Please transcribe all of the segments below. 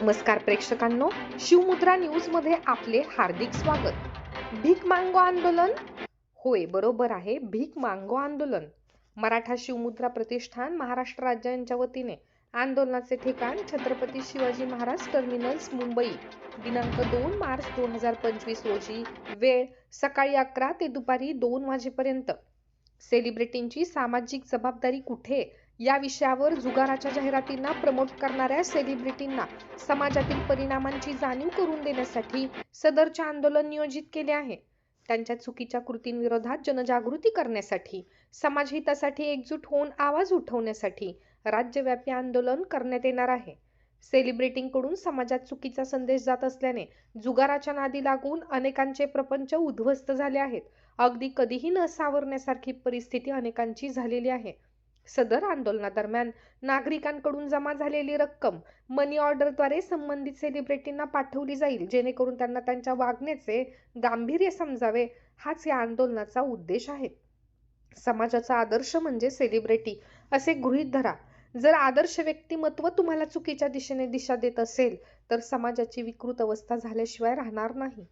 नमस्कार प्रेक्षकांनो शिवमुद्रा न्यूजमध्ये आपले हार्दिक स्वागत. भीक मांगो आंदोलन? होय बरोबर आहे भीक मांगो आंदोलन. मराठा शिवमुद्रा प्रतिष्ठान महाराष्ट्र राज्य यांच्या वतीने आंदोलनाचे ठिकाण छत्रपती शिवाजी महाराज टर्मिनल्स मुंबई. दिनांक दोन मार्च दोन हजार पंचवीस रोजी वेळ सकाळी अकरा ते दुपारी दोन वाजेपर्यंत. सेलिब्रिटींची सामाजिक जबाबदारी कुठे? या विषयावर जुगाराच्या जाहिरातींना प्रमोट करणाऱ्या सेलिब्रिटींना समाजातील परिणामांची जाणीव करून देण्यासाठी सदरचे आंदोलन नियोजित केले आहे. त्यांच्या चुकीच्या कृतींविरोधात जनजागृती करण्यासाठी समाजहितासाठी एकजूट होऊन आवाज उठवण्यासाठी राज्यव्यापी आंदोलन करण्यात येणार आहे. सेलिब्रिटींकडून समाजात चुकीचा संदेश जात असल्याने जुगाराच्या नादी लागून अनेकांचे प्रपंच उद्ध्वस्त झाले आहेत. अगदी कधीही न सावरण्यासारखी परिस्थिती अनेकांची झालेली आहे. सदर आंदोलनादरम्यान नागरिकांकडून जमा झालेली रक्कम मनी ऑर्डरद्वारे संबंधित सेलिब्रिटींना पाठवली जाईल जेणेकरून त्यांना त्यांच्या वागण्याचे गांभीर्य समजावे हाच या आंदोलनाचा उद्देश आहे. समाजाचा आदर्श म्हणजे सेलिब्रिटी असे गृहीत धरा. जर आदर्श व्यक्तिमत्व तुम्हाला चुकीच्या दिशेने दिशा देत असेल तर समाजाची विकृत अवस्था झाल्याशिवाय राहणार नाही.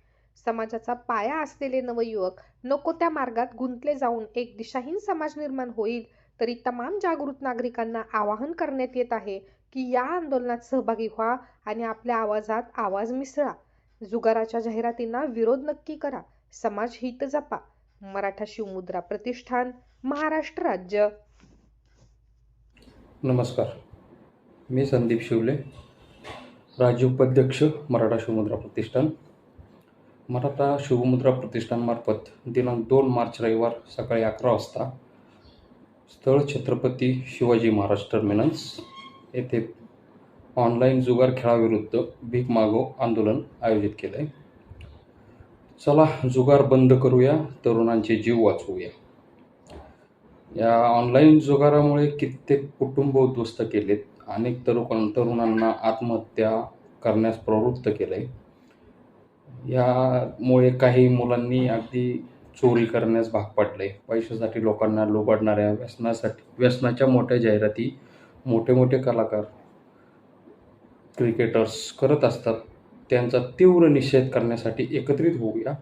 समाजाचा पाया असलेले नवयुवक नको त्या मार्गात गुंतले जाऊन एक दिशाहीन समाज निर्माण होईल तरी तमाम जागृत नागरिकांना आवाहन करण्यात येत आहे की या आंदोलनात सहभागी व्हा आणि आपल्या आवाजात आवाज मिसळा. जुगाराच्या जाहिरातींना विरोध नक्की करा. समाज हित जपा. मराठा शिवमुद्रा प्रतिष्ठान महाराष्ट्र राज्य. नमस्कार. मी संदीप शिवले राज्य उपाध्यक्ष मराठा शिवमुद्रा प्रतिष्ठान. मराठा शिवमुद्रा प्रतिष्ठानमार्फत दिनांक दोन मार्च रविवार सकाळी अकरा वाजता स्थळ छत्रपती शिवाजी महाराज टर्मिनल्स येथे ऑनलाईन जुगार खेळाविरुद्ध भीक मागो आंदोलन आयोजित केलं आहे चला जुगार बंद करूया तरुणांचे जीव वाचवूया. या ऑनलाईन जुगारामुळे कित्येक कुटुंब उद्ध्वस्त केलेत. अनेक तरुण तरुणांना आत्महत्या करण्यास प्रवृत्त केलं आहे यामुळे काही मुलांनी अगदी चोरी करण्यास भाग पडले. पैशासाठी लोकांना लोबाडणाऱ्या व्यसनासाठी व्यसनाच्या मोठ्या जाहिराती मोठे मोठे कलाकार क्रिकेटर्स करत असतात. त्यांचा तीव्र निषेध करण्यासाठी एकत्रित होऊया.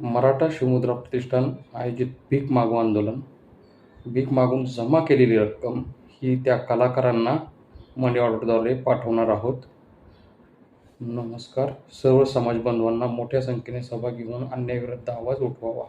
मराठा शिवमुद्रा प्रतिष्ठान आयोजित भीक मागू आंदोलन. भीक मागून जमा केलेली रक्कम ही त्या कलाकारांना मनी ऑर्डरद्वारे पाठवणार आहोत. नमस्कार. सर्व समाज बांधवांना मोठ्या संख्येने सहभागी होऊन अन्यायाविरुद्ध आवाज उठवावा.